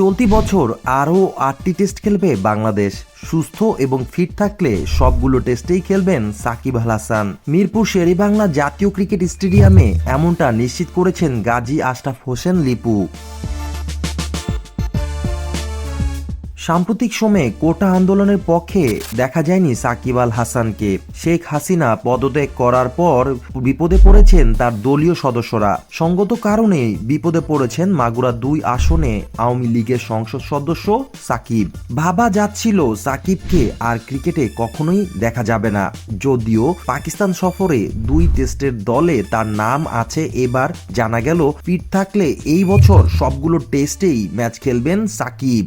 চলতি বছর আরও আটটি টেস্ট খেলবে বাংলাদেশ। সুস্থ এবং ফিট থাকলে সবগুলো টেস্টেই খেলবেন সাকিব আল হাসান। মিরপুর শেরেবাংলা জাতীয় ক্রিকেট স্টেডিয়ামে এমনটা নিশ্চিত করেছেন গাজী আশরাফ হোসেন লিপু। সাম্প্রতিক সময়ে কোটা আন্দোলনের পক্ষে দেখা যায়নি সাকিব আল হাসানকে। শেখ হাসিনা পদত্যাগ করার পর বিপদে পড়েছেন তার দলীয় সদস্যরা। সঙ্গত কারণে বিপদে পড়েছেন মাগুরা দুই আসনে আওয়ামী লীগের সংসদ সদস্য সাকিব। ভাবা যাচ্ছিল সাকিবকে আর ক্রিকেটে কখনোই দেখা যাবে না। যদিও পাকিস্তান সফরে দুই টেস্টের দলে তার নাম আছে এবার। জানা গেল, ফিট থাকলে এই বছর সবগুলো টেস্টেই ম্যাচ খেলবেন সাকিব।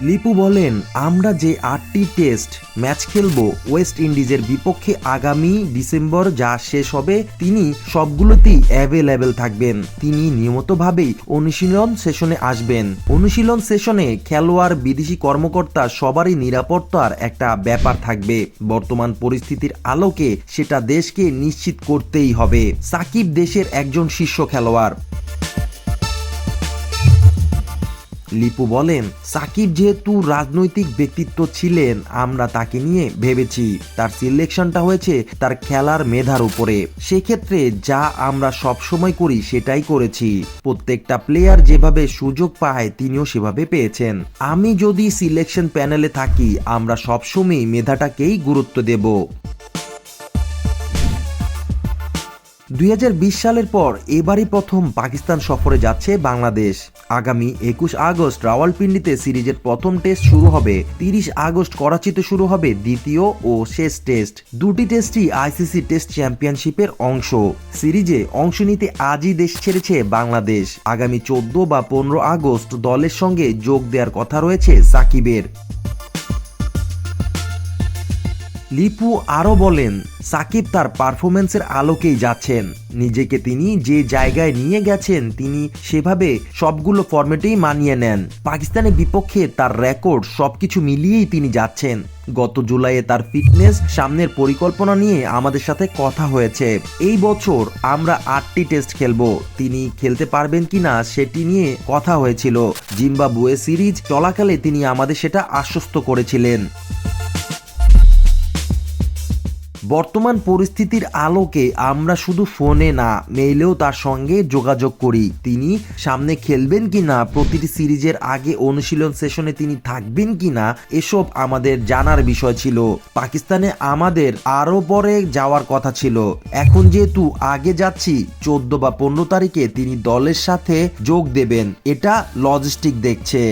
লিপু বলেন, আমরা যে আটটি টেস্ট ম্যাচ খেলব, ওয়েস্ট ইন্ডিজের বিপক্ষে আগামী ডিসেম্বর যা শেষ হবে, তিনি সবগুলোতেই অ্যাভেলেবেল থাকবেন। তিনি নিয়মিতভাবেই অনুশীলন সেশনে আসবেন। অনুশীলন সেশনে খেলোয়াড়, বিদেশি কর্মকর্তা, সবারই নিরাপত্তার একটা ব্যাপার থাকবে। বর্তমান পরিস্থিতির আলোকে সেটা দেশকে নিশ্চিত করতেই হবে। সাকিব দেশের একজন শীর্ষ খেলোয়াড়। লিপু বলেন, সাকিব যেহেতু রাজনৈতিক ব্যক্তিত্ব ছিলেন, আমরা তাকে নিয়ে ভেবেছি। তার সিলেকশনটা হয়েছে তার খেলার মেধার উপরে। সেক্ষেত্রে যা আমরা সব সময় করি সেটাই করেছি। প্রত্যেকটা প্লেয়ার যেভাবে সুযোগ পায়, তিনিও সেভাবে পেয়েছেন। আমি যদি সিলেকশন প্যানেলে থাকি, আমরা সবসময় মেধাটাকেই গুরুত্ব দেব। দুই হাজার বিশ সালের পর এবারই প্রথম পাকিস্তান সফরে যাচ্ছে বাংলাদেশ। আগামী একুশ আগস্ট রাওয়ালপিন্ডিতে সিরিজের প্রথম টেস্ট শুরু হবে। তিরিশ আগস্ট করাচিতে শুরু হবে দ্বিতীয় ও শেষ টেস্ট। দুটি টেস্টই আইসিসি টেস্ট চ্যাম্পিয়নশিপের অংশ। সিরিজে অংশ নিতে আজই দেশ ছেড়েছে বাংলাদেশ। আগামী চোদ্দ বা পনেরো আগস্ট দলের সঙ্গে যোগ দেওয়ার কথা রয়েছে সাকিবের। লিপু আরও বলেন, সাকিব তার পারফরমেন্সের আলোকেই যাচ্ছেন। নিজেকে তিনি যে জায়গায় নিয়ে গেছেন, তিনি সেভাবে সবগুলো ফরম্যাটেই মানিয়ে নেন। পাকিস্তানের বিপক্ষে তার রেকর্ড সবকিছু মিলিয়েই তিনি যাচ্ছেন। গত জুলাইয়ে তার ফিটনেস সামনের পরিকল্পনা নিয়ে আমাদের সাথে কথা হয়েছে। এই বছর আমরা আটটি টেস্ট খেলব। তিনি খেলতে পারবেন কিনা সেটি নিয়ে কথা হয়েছিল। জিম্বাবুয়ে সিরিজ চলাকালে তিনি আমাদের সেটা আশ্বস্ত করেছিলেন। বর্তমান পরিস্থিতির আলোকে আমরা শুধু ফোনে না মেইলেও তার সঙ্গে যোগাযোগ করি। তিনি সামনে খেলবেন কিনা প্রতিটি সিরিজের আগে অনুশীলন সেশনে তিনি থাকবেন কিনা এসব আমাদের জানার বিষয় ছিল। পাকিস্তানে আমাদের আরও পরে যাওয়ার কথা ছিল। এখন যেহেতু আগে যাচ্ছি, চোদ্দ বা পনেরো তারিখে তিনি দলের সাথে যোগ দেবেন। এটা লজিস্টিক দেখছে।